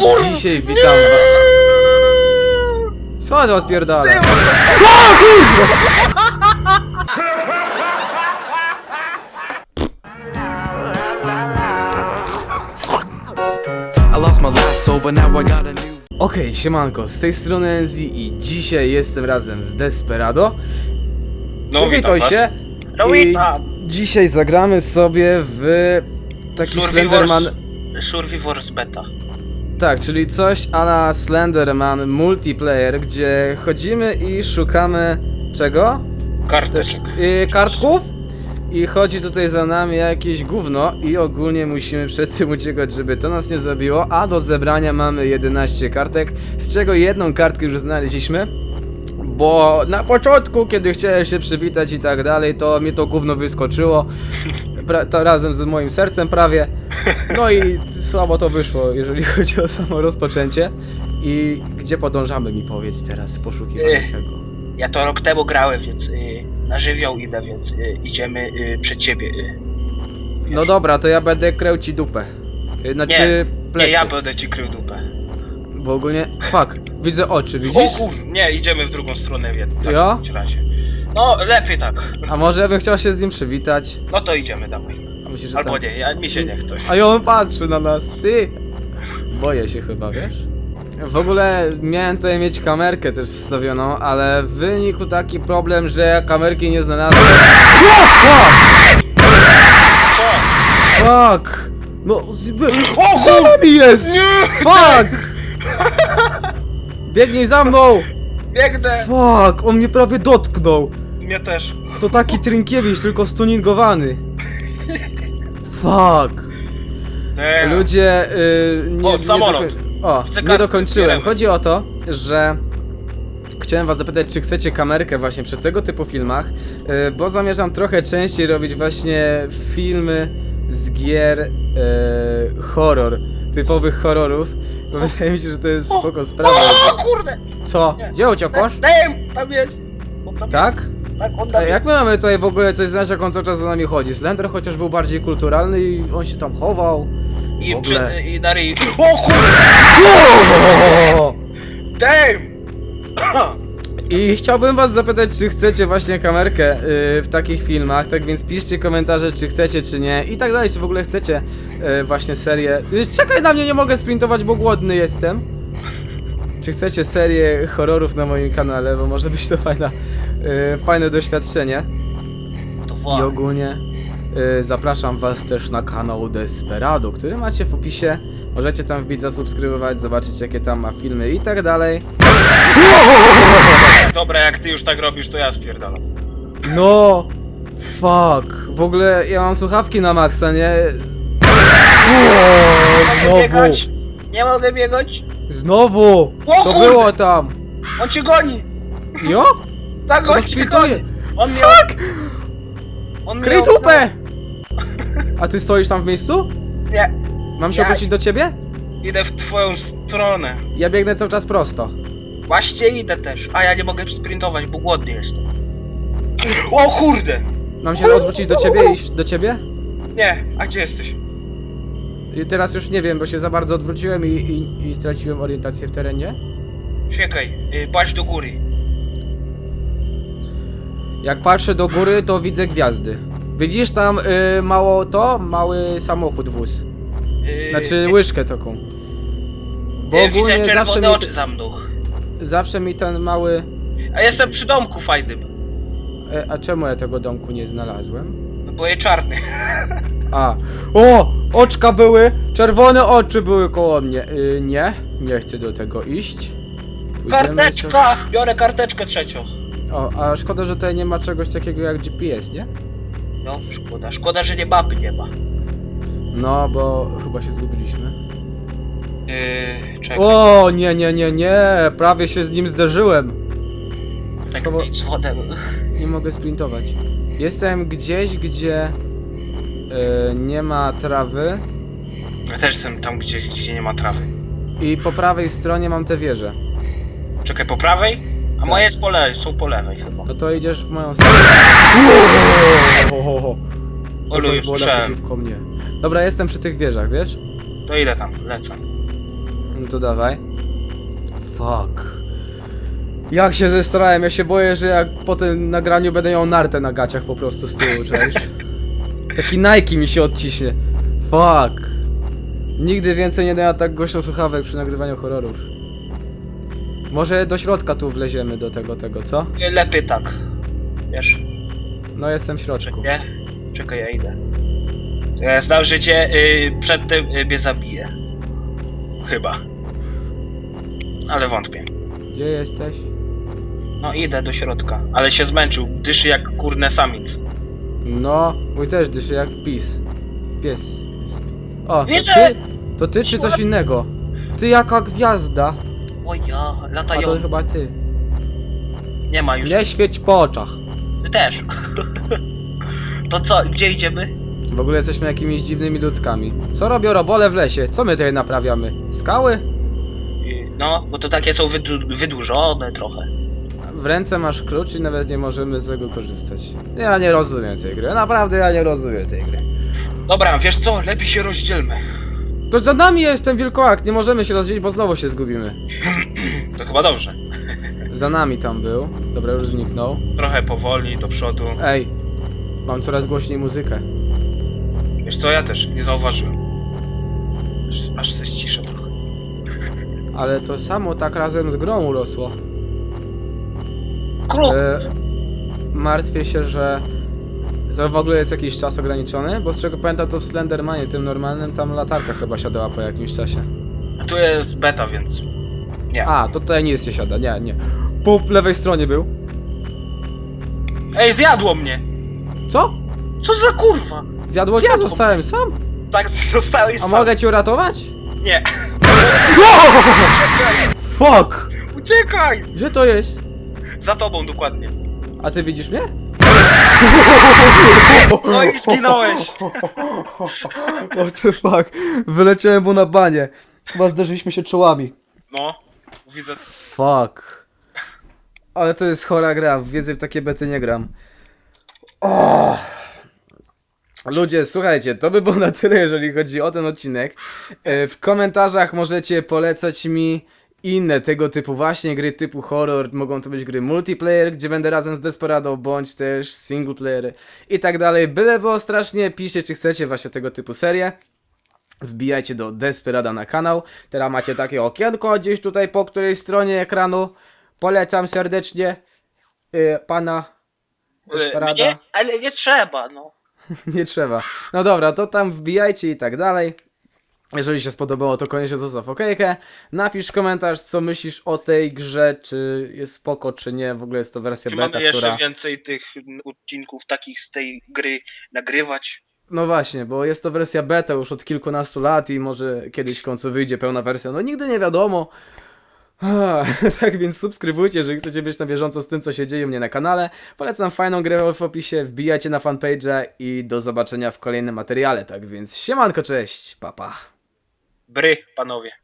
i dzisiaj witam was. Co to odpierdala? I lost my last soul, but now I got a new. Okej, siemanko, z tej strony Enzi i dzisiaj jestem razem z Desperado. No, witam się. No, witam. Dzisiaj zagramy sobie w taki Slenderman... Survivors Beta. Tak, czyli coś a la Slenderman multiplayer, gdzie chodzimy i szukamy czego? Karteczek. y, kartków i chodzi tutaj za nami jakieś gówno i ogólnie musimy przed tym uciekać, żeby to nas nie zabiło, a do zebrania mamy 11 kartek, z czego jedną kartkę już znaleźliśmy. Bo na początku, kiedy chciałem się przywitać i tak dalej, to mnie to gówno wyskoczyło. To razem z moim sercem prawie. No i słabo to wyszło, jeżeli chodzi o samo rozpoczęcie. I gdzie podążamy mi powiedz teraz w poszukiwaniu Ech. tego. Ja to rok temu grałem, więc y, na żywioł idę, więc y, idziemy y, przed ciebie. Y. No dobra, to ja będę kreł ci dupę. Y, Znaczy Nie, plecy. Nie, ja będę ci krył dupę. Bo ogólnie. Fuck, widzę oczy, O widzisz? kur... Nie, idziemy w drugą stronę w jednym Ja? takim razie. No, lepiej tak. A może ja bym chciał się z nim przywitać? No to idziemy, dawaj. A myślisz, że Albo tam... nie, ja, mi się nie chce. A i on patrzy na nas, ty! Boję się chyba, wiesz? W ogóle miałem tutaj mieć kamerkę też wstawioną, ale w wyniku taki problem, że ja kamerki nie znalazłem. Co? Fuck! No, zby- O za kur... nami jest! Nie! Fuck! Biegnij za mną! Biegnę! Fuck, on mnie prawie dotknął. Mnie też. To taki Trynkiewicz, tylko stuningowany. Fuck. Damn. Ludzie, y, nie, O, samolot. Nie doko- o, nie kartkę, dokończyłem. Chodzi o to, że chciałem was zapytać, czy chcecie kamerkę właśnie przy tego typu filmach, y, bo zamierzam trochę częściej robić właśnie filmy z gier y, horror, typowych horrorów. Wydaje mi się, że to jest spoko sprawa. O kurde! Co? Nie. Gdzie uciekłaś? Damn, tam jest! On tam Tak? Jest. Tak, on A tam jak my mamy tutaj w ogóle coś znać, jak on cały czas za nami chodzi? Slender chociaż był bardziej kulturalny i on się tam chował. jest. w I, ogóle. przy, I na ryj. O kurde! Damn! I chciałbym was zapytać, czy chcecie właśnie kamerkę y, w takich filmach, tak więc piszcie komentarze, czy chcecie, czy nie i tak dalej, czy w ogóle chcecie y, właśnie serię... Y, Czekaj na mnie, nie mogę sprintować, bo głodny jestem. Czy chcecie serię horrorów na moim kanale, bo może być to fajna, y, fajne doświadczenie. To I właśnie. ogólnie y, zapraszam was też na kanał Desperado, który macie w opisie. Możecie tam wbić, zasubskrybować, zobaczyć jakie tam ma filmy i tak dalej. Dobra, jak ty już tak robisz, to ja spierdalam. No! Fuck! W ogóle ja mam słuchawki na maksa, nie? Nie Uuu, mogę znowu! biegać! Nie mogę biegać! Znowu! O To kurde! było tam! On cię goni! Jo? Tak, on cię Rozpituję! goni! On mnie... On mnie... Kryj dupę! A ty stoisz tam w miejscu? Nie, Mam się Ja- obrócić do ciebie? idę w twoją stronę. Ja biegnę cały czas prosto. Właśnie idę też. A ja nie mogę sprintować, bo głodny jestem. O kurde! Mam się odwrócić do ciebie i iść do ciebie? Nie, a gdzie jesteś? I teraz już nie wiem, bo się za bardzo odwróciłem i, i, i straciłem orientację w terenie. Czekaj, y, patrz do góry. Jak patrzę do góry, to widzę gwiazdy. Widzisz tam y, mało to? Mały samochód, wóz. Y, Znaczy łyżkę taką. Bo y, ogólnie Widzę zawsze czerwone mi, oczy za mną. Zawsze mi ten mały... A jestem przy domku fajnym. E, a czemu ja tego domku nie znalazłem? No bo jest czarny. A. O! Oczka były! Czerwone oczy były koło mnie. Y, nie, nie chcę do tego iść. Pójdziemy Karteczka! Biorę karteczkę trzecią. sobie- O, a szkoda, że tutaj nie ma czegoś takiego jak GPS, nie? No, szkoda. Szkoda, że nie mapy nie ma. No, bo chyba się zgubiliśmy. Yy, czekaj. O, nie, nie, nie, nie! Prawie się z nim zderzyłem. tak Schowa- wodę. Nie mogę sprintować. Jestem gdzieś, gdzie e, nie ma trawy Ja też jestem tam gdzieś, gdzie nie ma trawy. i po prawej stronie mam te wieże. Czekaj, po prawej? A Tak. moje jest po lewej, są po lewej chyba. No to idziesz w moją stronę. O, To coś luju, było słyszałem. naprzeciwko mnie. Dobra, jestem przy tych wieżach, wiesz? To ile tam? Lecę. To dawaj. Fuck. Jak się zestrałem, ja się boję, że jak po tym nagraniu będę miał nartę na gaciach po prostu z tyłu, czaisz? Taki Nike mi się odciśnie. Fuck. Nigdy więcej nie miał tak głośno słuchawek przy nagrywaniu horrorów. Może do środka tu wleziemy do tego, tego, co? Lepiej tak. Wiesz, No jestem w środku. nie? Czekaj, ja idę. Ja znał, że cię y, przed tym y, mnie zabije. Chyba. Ale wątpię. Gdzie jesteś? No idę do środka, ale się zmęczył. Dyszy jak kurne samic. No, mój też dyszy jak pis. Pies. pies. O, to Widzę! ty? To ty czy coś innego? Ty jaka gwiazda? O ja, A to latają. chyba ty. Nie ma już. Nie świeć po oczach. Ty też. to co, gdzie idziemy? W ogóle jesteśmy jakimiś dziwnymi ludkami. Co robią robole w lesie? Co my tutaj naprawiamy? Skały? No, bo to takie są wydłu- wydłużone trochę. W ręce masz klucz i nawet nie możemy z tego korzystać. Ja nie rozumiem tej gry. Naprawdę ja nie rozumiem tej gry. Dobra, wiesz co, lepiej się rozdzielmy. To za nami jest ten wilkołak. Nie możemy się rozdzielić, bo znowu się zgubimy. To chyba dobrze. Za nami tam był. Dobra, już zniknął. Trochę powoli, do przodu. Ej, mam coraz głośniej muzykę. Wiesz co, ja też, nie zauważyłem. Aż, aż się ściszę. Ale to samo tak razem z grą urosło. E, martwię się, że to w ogóle jest jakiś czas ograniczony, bo z czego pamiętam to w Slendermanie, tym normalnym, tam latarka chyba siadała po jakimś czasie. Tu jest beta, więc... Nie. A, to tutaj nic nie siada, nie, nie. Po lewej stronie był. Ej, zjadło mnie! Co? Co za kurwa? Zjadło cię? Zjadło. Zostałem sam? Tak zostałeś A sam. mogę cię uratować? Nie. Fuck! Uciekaj! Gdzie to jest? Za tobą dokładnie. A ty widzisz mnie? No i zginąłeś. What the fuck? Wyleciałem mu na banie. Chyba zderzyliśmy się czołami. No, widzę. Fuck. Ale to jest chora gra, więcej w takie bety nie gram. O! Ludzie, słuchajcie, to by było na tyle, jeżeli chodzi o ten odcinek. E, W komentarzach możecie polecać mi inne tego typu właśnie gry typu horror. Mogą to być gry multiplayer, gdzie będę razem z Desperado, bądź też single player i tak dalej. Byle było strasznie, piszcie czy chcecie właśnie tego typu serię. Wbijajcie do Desperada na kanał. Teraz macie takie okienko gdzieś tutaj po której stronie ekranu. Polecam serdecznie y, pana Desperada. Mnie? Ale nie trzeba, no. Nie trzeba. No dobra, to tam wbijajcie i tak dalej. Jeżeli się spodobało, to koniecznie zostaw okejkę. Napisz komentarz, co myślisz o tej grze, czy jest spoko, czy nie. W ogóle jest to wersja Czy beta, mamy jeszcze która... więcej tych odcinków takich z tej gry nagrywać? No właśnie, bo jest to wersja beta już od kilkunastu lat i może kiedyś w końcu wyjdzie pełna wersja. No nigdy nie wiadomo. Tak więc subskrybujcie, jeżeli chcecie być na bieżąco z tym, co się dzieje u mnie na kanale. Polecam fajną grę w opisie, wbijajcie na fanpage'a i do zobaczenia w kolejnym materiale. Tak więc siemanko, cześć, papa. Bry, panowie.